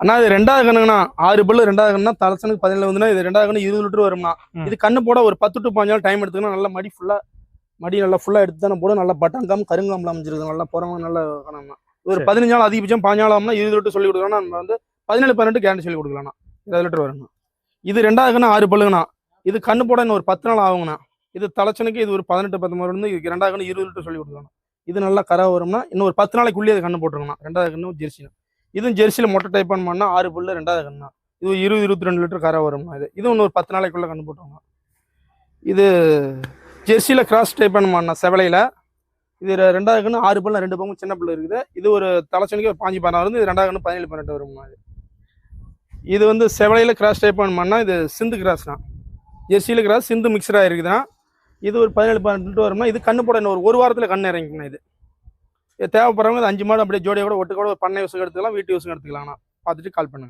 அண்ணா இது ரெண்டாவது கண்ணுங்கண்ணா. ஆறு பல்லு ரெண்டாவது கண்ணுனா தலைச்சனுக்கு பதினேழு வந்துன்னா இது ரெண்டாவது கண்ணு இருபது லிட்டர் வரும்ண்ணா. ம். இது கண்ணு போட ஒரு பத்து டு பாஞ்சு நாள் டைம் எடுத்துக்கணும். நல்லா மடி ஃபுல்லா மடி நல்லா ஃபுல்லா எடுத்து தானே போடும் நல்லா பட்டன் காம் கருங்காமல் அமைஞ்சிருக்கு நல்லா போறவங்க நல்லா காணாம ஒரு சரி. பதினஞ்சு நாள் அதிகபட்சம் பாஞ்சு நாள் ஆகும்னா இருபது லிட்டர் சொல்லி கொடுக்கணும் நம்ம வந்து பதினேழு பதினெட்டு கேரண்டி சொல்லி கொடுக்கலாம்ண்ணா. இருபது லிட்டர் வருங்கண்ணா இது ரெண்டாவது கண்ணு ஆறு பல்லுங்கண்ணா. இது கண்ணு போட இன்னும் ஒரு பத்து நாள் ஆகுங்கண்ணா. இது தலைச்சனுக்கு இது ஒரு பதினெட்டு வந்து இதுக்கு ரெண்டாவது கண்ணு இருபது லிட்டர் சொல்லி கொடுக்கலாம் இது நல்லா கரை வரும்னா இன்னும் ஒரு பத்து நாளைக்குள்ளேயே அது கண்ணு போட்டுருங்கண்ணா. ரெண்டாவது கண்ணு ஜெர்சி இதுவும் ஜெர்சியில் மொட்டை டைப் பண்ணா ஆறு புல்லு ரெண்டாவது கண்ணா. இது இருபது இருபத்தி ரெண்டு லிட்டர் கரை வரும்ண்ணா இது. இது ஒரு பத்து நாளைக்குள்ளே கண்டு போட்டுருங்க. இது ஜெர்சியில் கிராஸ் டைப் பண்ணுமாண்ணா செவலையில். இது ரெண்டாவது கண்ணு ஆறு பல்லு ரெண்டு பங்கும் சின்ன பிள்ளை இருக்குது. இது ஒரு தலைச்சனிக்கு ஒரு பாஞ்சு பதினாறு வந்து இது ரெண்டாவது கண்ணு பதினேழு பதினெட்டு வரும்மா இது. இது வந்து செவலையில் கிராஸ் டைப் பண்ணா இது சிந்து கிராஸ் தான். ஜெர்சியில் கிராஸ் சிந்து மிக்சராக இருக்குதுண்ணா. இது ஒரு பதினேழு பதினெட்டு லிட்டர் வரும்னா இது கண்ணு போட இன்னும் ஒரு ஒரு வாரத்தில் கண் இறங்கிக்கணும் இது. தேவைப்படுறவங்க அஞ்சு மாடு அப்படியே ஜோடியாக கூட ஒட்டு கூட ஒரு பண்ணை யூஸுக்கு எடுத்துக்கலாம் வீட்டு யூஸுக்கு எடுத்துக்கலாம்ண்ணா பார்த்துட்டு கால் பண்ணுங்க.